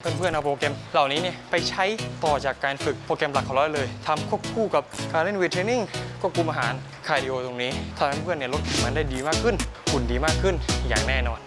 เพื่อนๆเอาโปรแกรมเหล่านี้เนี่ยไปใช้ต่อจากการฝึกโปรแกรมหลักของเราเลยทำควบคู่กับการเล่นเวทเทรนนิ่งควบคุมอาหารคาร์ดิโอตรงนี้ทำให้เพื่อนเนี่ยลดไขมันได้ดีมากขึ้นหุ่นดีมากขึ้นอย่างแน่นอน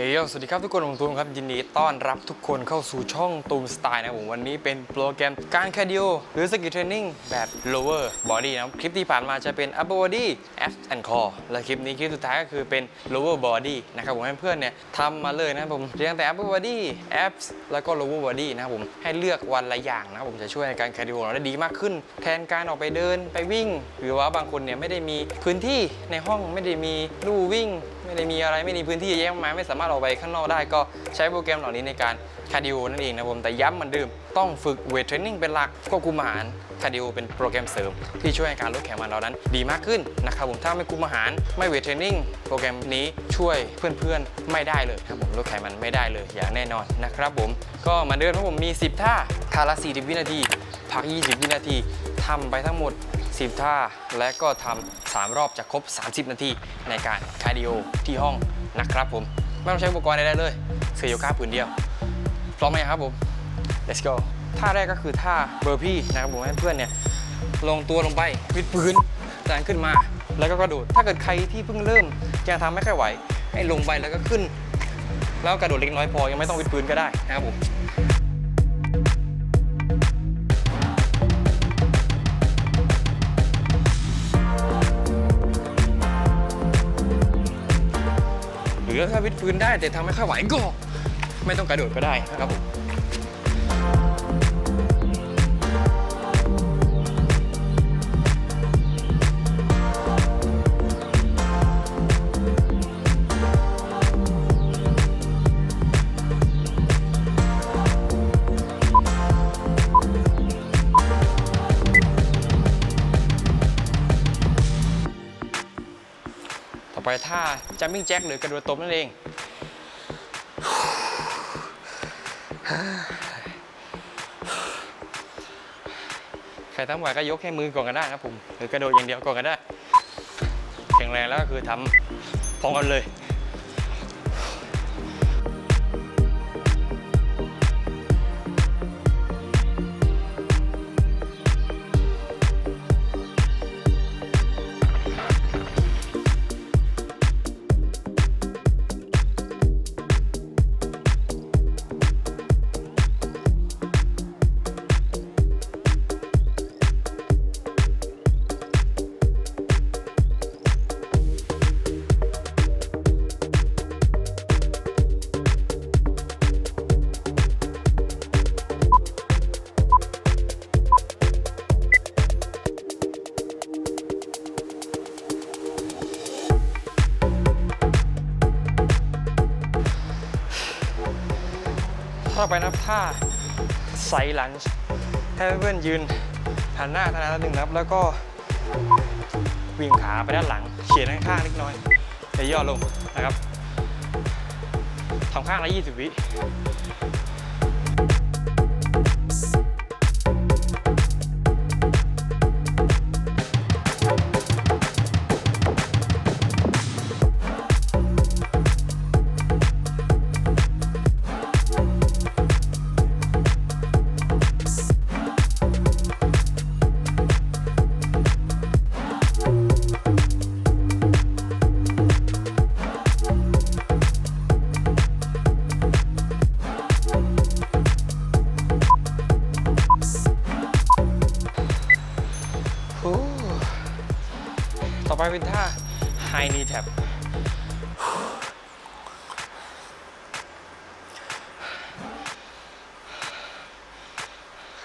เฮ้ยสวัสดีครับทุกคนผมตูมครับ ยินดีต้อนรับทุกคนเข้าสู่ช่องตูมสไตล์นะผมวันนี้เป็นโปรแกรมการคาร์ดิโอหรือสกิลเทรนนิ่งแบบ lower body นะคริปที่ผ่านมาจะเป็น upper body abs and core และคลิปนี้คลิปสุดท้ายก็คือเป็น lower body นะครับผมให้เพื่อนเนี่ยทำมาเลยนะผมเรียงแต่ upper body abs แล้วก็ lower body นะครับผมให้เลือกวันละอย่างนะครับผมจะช่วยในการคาร์ดิโอเราได้ดีมากขึ้น แทนการออกไปเดินไปวิ่ง หรือว่าบางคนเนี่ยไม่ได้มีพื้นที่ในห้องไม่ได้มีลู่วิ่ง ไม่ได้มีอะไรไม่มีพื้นที่เยอะแยะมากมายไม่สามารถออกไปข้างนอกได้ก็ใช้โปรแกรมเหล่านี้ในการคาร์ดิโอนั่นเองนะผมแต่ย้ำเหมือนเดิมต้องฝึกเวทเทรนนิ่งเป็นหลักควบคุมอาหารคาร์ดิโอเป็นโปรแกรมเสริม ที่ช่วยให้การลดไขมันเรานั้น ดีมากขึ้นนะครับผมถ้าไม่คุมอาหารไม่เวทเทรนนิ่งโปรแกรมนี้ช่วยเพื่อนๆไม่ได้เลยนะครับผมลดไขมันไม่ได้เลยอย่างแน่นอนนะครับผมก็มือนเดิมครับผมมี 10 ท่าท่าละ40 วินาที พัก 20 วินาทีทำไปทั้งหมด 10 ท่า และก็ทำ3รอบจะครบ 30 นาทีในการคาร์ดิโอที่ห้องนะครับผม ไม่ต้องใช้อุปกรณ์ใดๆเลยเสื้อโยคะผืนเดียว พร้อมไหมครับผม let's go ท่าแรกก็คือท่าเบอร์พี่นะครับผมให้เพื่อนเนี่ยลงตัวลงไปวิดพื้นดันขึ้นมา แล้วก็กระโดด ถ้าเกิดใครที่เพิ่งเริ่มยังทำไม่ค่อยไหว ให้ลงไปแล้วก็ขึ้น แล้วกระโดดเล็กน้อยพอยังไม่ต้องวิดพื้นก็ได้นะครับผม หรือถ้าวิดพื้นได้แต่ทำไม่ค่อยไหวก็ ไม่ต้องกระโดดก็ได้นะครับผม ท่าจัมมิ่งแจ็คหรือกระโดดตบนั่นเอง ใครทำไหวก็ยกแค่มือก่อนก็ได้นะครับผม หรือกระโดดอย่างเดียวก่อนก็ได้ แข็งแรงแล้วก็คือทำพร้อมกันเลย ต่อไปนะครับท่าไซลันช์ให้เพื่อนยืนหันหน้าทางนั้นหนึ่งนะครับแล้วก็วิ่งขาไปด้านหลัง เขียนข้างๆนิดน้อยแล้ย่อลงนะครับทำข้างละ 20 วิ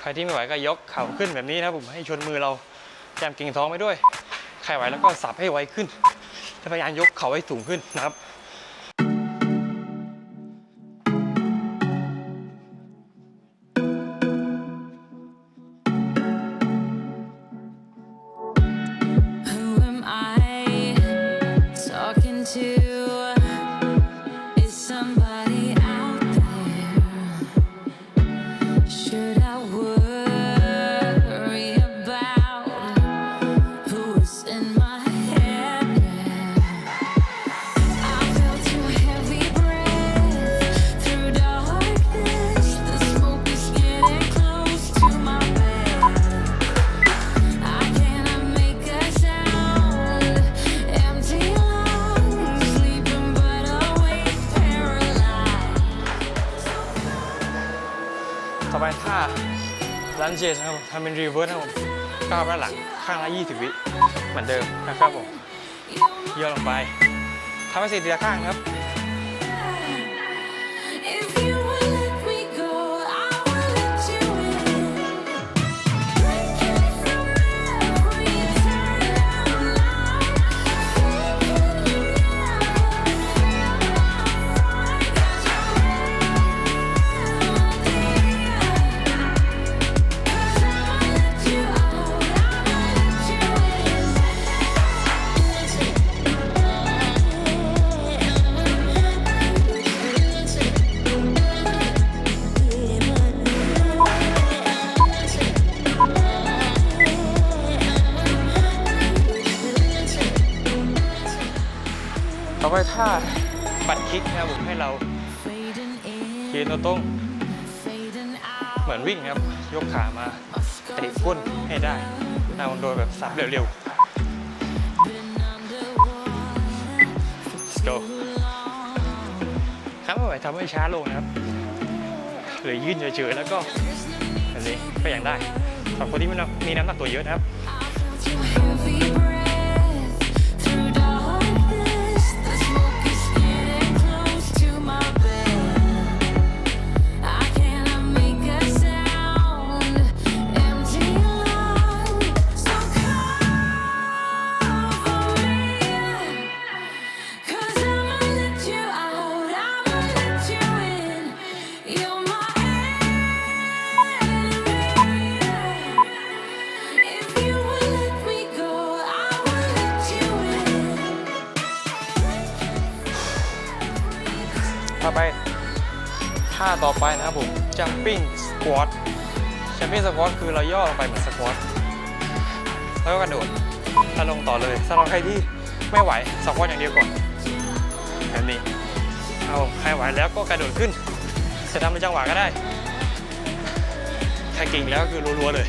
ครที่ไม่ไหวก็ยกเข่าขึ้นแบบนี้นะครับผมให้ชนมือเราแจมกิ่งท้องไปด้วย ใครไหวแล้วก็สับให้ไวขึ้นพยายามยกเข่าให้สูงขึ้นนะครับำเป็นรีเวิร์สนะครับผมก้าวไปหลังข้างละ 20 วิเหมือนเดิมนะครับผมย่อลงไปทำให้เสร็จทีละข้างครับ ให้เรา Fading in, ยืนตัวตรง fading เหมือน out. วิ่งนะครับ ยกขามาเตะก้นให้ได้เอาโดยแบบสับเร็ว Been underwater ๆ let's go ครับไม่ไหวทำให้ช้าลงนะครับหรือยืนเฉยๆแล้วก็แบบนี้ก็ยังได้สำหรับคนที่มีน้ำมีน้ำหนักตัวเยอะนะครับ ต่อไปนะครับผม jumping squat jumping squat คือเราย่อลงไปเหมือน squat แล้วก็กระโดดแล้วลงต่อเลยสำหรับใครที่ไม่ไหว squat อย่างเดียวก่อนแบบนี้เอาใครไหวแล้วก็กระโดดขึ้นจะทำเป็นจังหวะก็ได้ ถ้าเก่งแล้วก็คือรัวๆเลย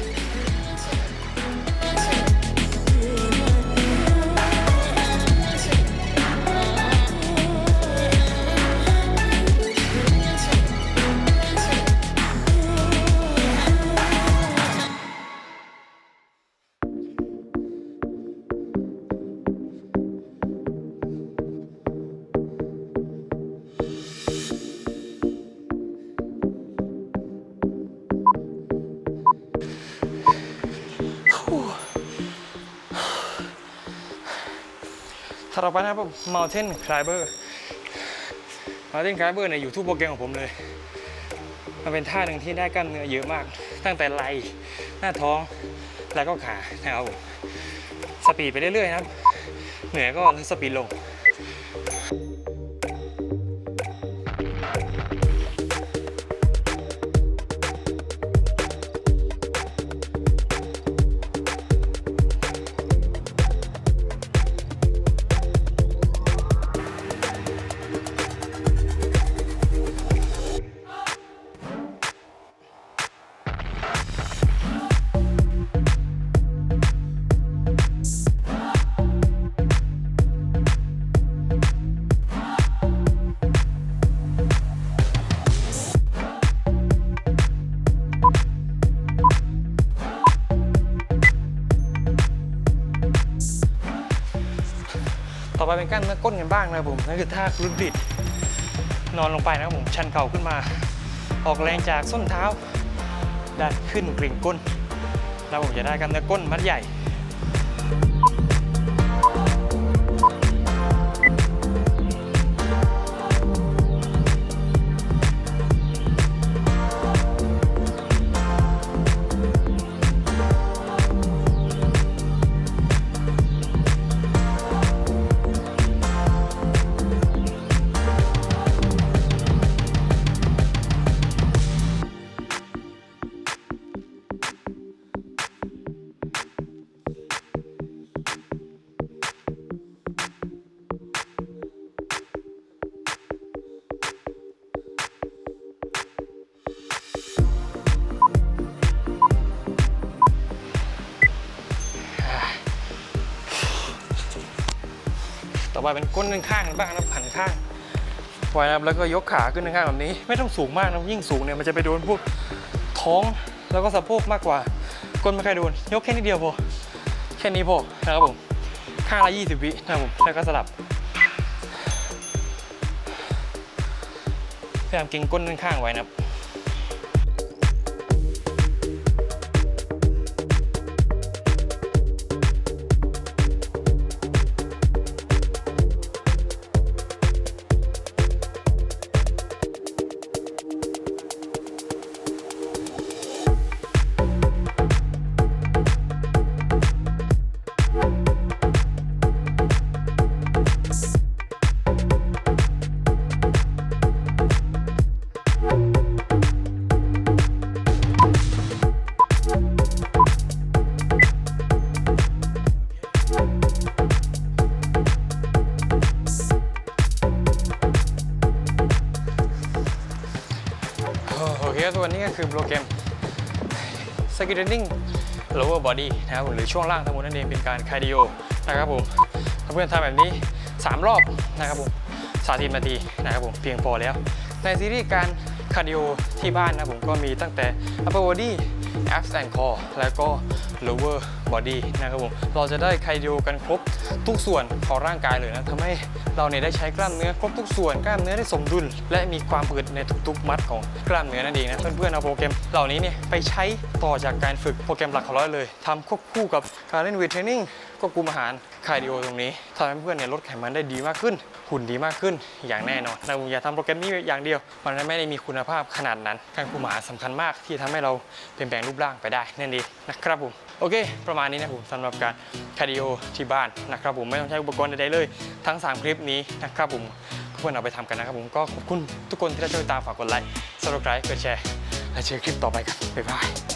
ต่อไปนะครับ Mountain Climber Mountain Climber เนี่ยอยู่ทุกโปรแกรมของผมเลย มันเป็นท่าหนึ่งที่ได้กล้ามเนื้อเยอะมาก ตั้งแต่ไหล่หน้าท้องแล้วก็ขานะครับสปีดไปเรื่อยๆนะครับ เหนื่อยก็สปีดลง อไปเป็นกล้ามเนื้อก้นกันบ้างนะครับผมนั่นคือท่าครุดบิด นอนลงไปนะครับผมชันเข่าขึ้นมา ออกแรงจากส้นเท้าดันขึ้นกลิ่งก้นแล้วผมจะได้กล้ามเนื้อก้นมัดใหญ่ ต่อไปเป็นก้นข้างบ้างนะครับหันข้างไว้นะครับแล้วก็ยกขาขึ้นข้างแบบนี้ ไม่ต้องสูงมากนะยิ่งสูงเนี่ยมันจะไปโดนพวกท้องแล้วก็สะโพกมากกว่า ก้นไม่ค่อยโดน ยกแค่นิดเดียวพอแค่นี้พอนะครับผมข้างละ20วินะครับผมแล้วก็สลับพยายามเก่งก้นด้านข้างไว้นะครับ s k i t t e r i n g lower body นะครับผมหรือช่วงล่างทั้งหมดนั่นเองเป็นการคาร์ดิโอนะครับผมเพื่อนทำแบบนี้ 3 รอบนะครับผม30นาทีนะครับผมเพียงพอแล้ว ในซีรีส์การคาร์ดิโอที่บ้านนะผมก็มีตั้งแต่ upper body abs and core แล้วก็ lower body นะครับผมเราจะได้คาร์ดิโอกันครบทุกส่วนของร่างกายเลยนะทำให้เราเนี่ยได้ใช้กล้ามเนื้อครบทุกส่วนกล้ามเนื้อได้สมดุล และมีความอึดในทุกๆ มัดของกล้ามเนื้อนั่นเองนะเพื่อนๆเอาโปรแกรมเหล่านี้เนี่ยไปใช้ต่อจากการฝึกโปรแกรมหลักของเราเลยทำควบคู่กับการเล่นเวทเทรนนิ่งควบคุมอาหารคาร์ดิโอตรงนี้ทำให้เพื่อนเนี่ยลดไขมันได้ดีมากขึ้น หุ่นดีมากขึ้นอย่างแน่นอนนะผมอย่าทำโปรแกรมนี้อย่างเดียว มันไม่ได้มีคุณภาพขนาดนั้น การคุมอาหารสำคัญมากที่ทำให้เราเปลี่ยนแปลงรูปร่างไปได้นั่นเองนะครับผม โอเค ประมาณนี้นะผมสำหรับการคาร์ดิโอที่บ้านนะครับผมไม่ต้องใช้อุปกรณ์ใดๆเลย ทั้ง 3 คลิปนี้นะครับผมเพื่อนเอาไปทำกันนะครับผมก็ขอบคุณทุกคนที่ได้ช่วยตามฝากกดไลค์ subscribe กดแชร์และเจอคลิปต่อไปครับบ๊ายบาย